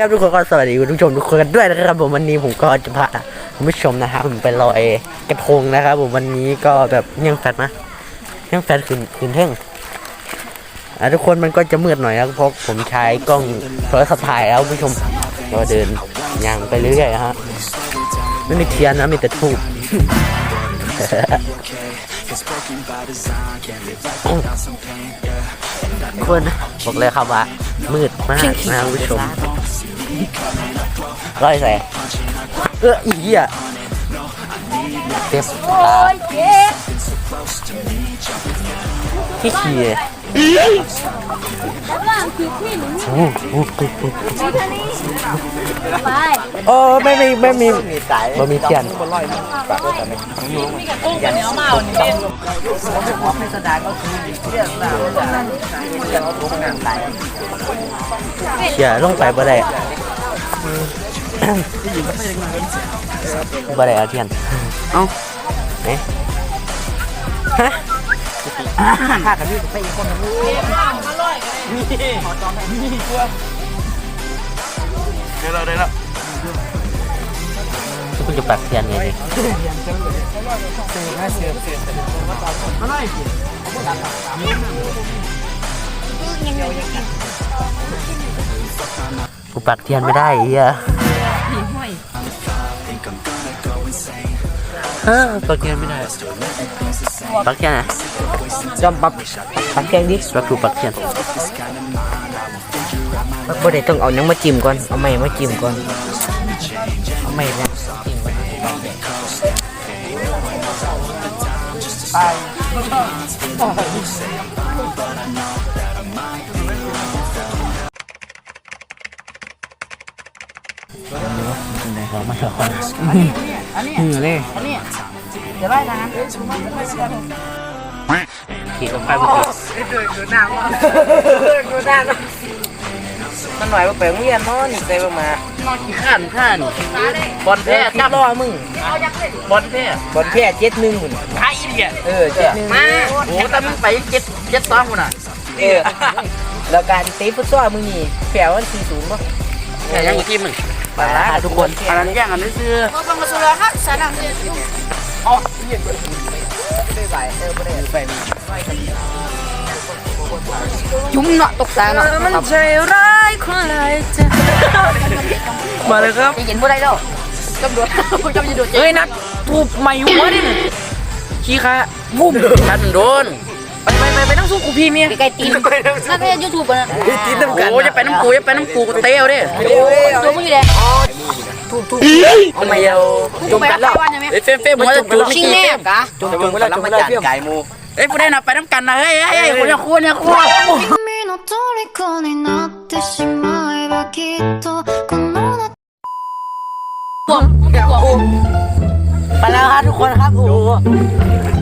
ครับทุกคนก็สวัสดีคุณผู้ชมทุกคนกันด้วยนะครับผมวันนี้ผมก็จะพาคุณผู้ชมนะครับผมไปลอยกระทงนะครับผมวันนี้ก็แบบยังแฟดนะยังแฟดขึ้นขึ้นเท่งอะทุกคนมันก็จะมืดหน่อยนะเพราะผมใช้กล้องโทรศัพท์ถ่ายแล้วคุณผู้ชมก็เดินย่างไปเรื่อยๆฮะไม่มีเทียนนะมีแต่ทูบคนบอกเลยครับว่ามืดมากนะคุณผู้ชม ร้อยใส่เอออีเหี้ยเต็มตาที่ขี่โอ้โหไปโอ้ไม่มีไม่มีไม่มีเทียนเขี่ยลงไปบ่ได้บ่ได้เอาเทียนเอ้าเอ๊ะฮะพากันพี่ไป อีกคนนึง เดี๋ยวเราได้แล้ว คุณจะปักเทียนไงดิ กูปักเทียนไม่ได้ไอ้เหี้ยเฮ้อปักเทียนไม่ได้ปักเทียนอะจอมปักปักแกงดิปักถูกปักเทียนบ่ได้ต้องเอาหยังมาจิ้มก่อนเอาไม้มาจิ้มก่อนเอาไม้มาจิ้มก่อนเราไม่เอาคนหือเลยขี่รถไฟบุกมันหน่อยว่าไปโรงเรียนเนาะนี่ใจบ่มาข้านข้านบอลแพ้แพ้จัจับบรอมึงบอลแพ้บอลแพ้เจ็ดหนึ่งหุ่นไอ้เนี่ยเออเจ็ดหนึ่งมาโอ้แต่มึงไปเจ็ดเจ็ดสองคนอะเออแล้วการตีฟุตซอลมึงนี่แพ้วันสี่ศูนย์ป่ะแต่ยังอีกทีมึง ปลาร้าทุกคนอันนั้นแย่งกันนี่คือมาฟังมาสุราครับสนามเด็กได้ไหวเออไม่ได้ไปยุ่งเนาะตกตาเนาะมันใจร้ายคนไรจะมาเลยครับจะเห็นผู้ใดแล้วตำรวจผู้จำจะโดนเจ๊เฮ้ยนักถูกไม่หัวดิขี้ขาบุ้มทันโดนไปไปไปไปนั่งสู้กูพี่เมียใกล้ตีนนั่นเป็นยูทูบนะตีน้ำกันโอ้จะไปน้ำปูจะไปน้ำปูก็เตะเอาดิตัวมึงอยู่เลย ทุ่มทุ่มเอาไม่เอาจุ่มกันแล้วเอ้ยเฟมเฟมหัวจะจุ่มชิงแน่กะจุ่มจุ่มกันแล้วมาจัดไก่มูเอ้ยผู้ได้นับไปน้ำกันนะเฮ้ยเฮ้ยคนละคู่เนี่ยคู่ไปแล้วครับทุกคนครับโอ้โห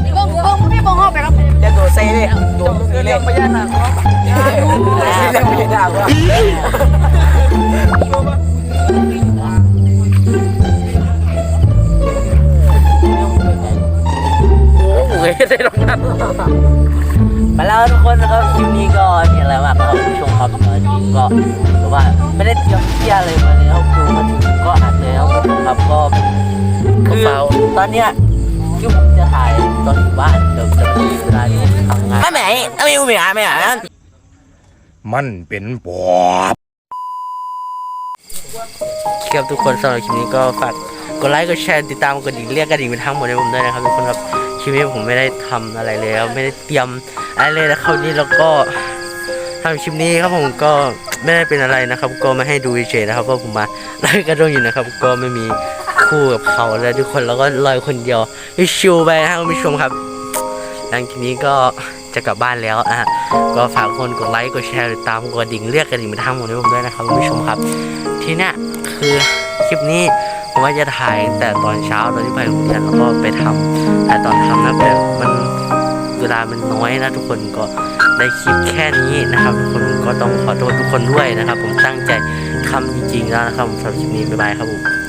พี่บงพี่บงเข้าไปแล้วจะโดดเซ่เลยโดดเรื่องพญานาคเรื่องพญานาค ว่ะโหได้รางวัลไปแล้วทุกคนนะครับคลิปนี้ก็มีอะไรมากครับผู้ชมครับตอนนี้ก็ถือว่าไม่ได้เตรียมเที่ยอะไรมาเลยครับดูมาถึงก็อัดเลยครับครับก็คือตอนเนี้ยที่ผมจะถ่ายตอนอยู่บ้านเดี๋ยวจะมีเวลาที่ผมทำงานไม่ไหนไม่มือนไม่อะมันเป็นปอบครับทุกคนสำหรับคลิปนี้ก็ฝากกดไลค์กดแชร์ติดตามกดดิ่งเรียกกระดิ่งเป็นทั้งหมดให้ผมด้วยนะครับทุกคนครับ คลิปนี้ผมไม่ได้ทำอะไรเลยครับไม่ได้เตรียมอะไรเลยนะคราวนี้แล้วก็ทำคลิปนี้ครับผมก็ไม่ได้เป็นอะไรนะครับ ก็มาให้ดูเฉยๆนะครับเพราะผมมาไล่กระโดดอยู่นะครับ ก็ไม่มีคู่กับเขาแล้วทุกคนแล้วก็ลอยคนเดียวชิวไปนะครับคุณผู้ชมครับ หลังคลิปนี้ก็จะกลับบ้านแล้วอะก็ฝากคนกดไลค์กดแชร์ติดตามกดดิ่งเรียกกระดิ่งเป็นทั้งหมดให้ผมด้วยนะครับคุณผู้ชมครับ ทีนี้คือคลิปนี้ ผมว่าจะถ่ายแต่ตอนเช้าตอนที่ไปโรงเรียนแล้วก็ไปทำแต่ตอนทำนะแบบมันเวลามันน้อยนะทุกคนก็ได้คลิปแค่นี้นะครับทุกคนก็ต้องขอโทษทุกคนด้วยนะครับ ผมตั้งใจทำจริงๆแล้วนะครับผมสำหรับคลิปนี้บ๊ายบายครับผม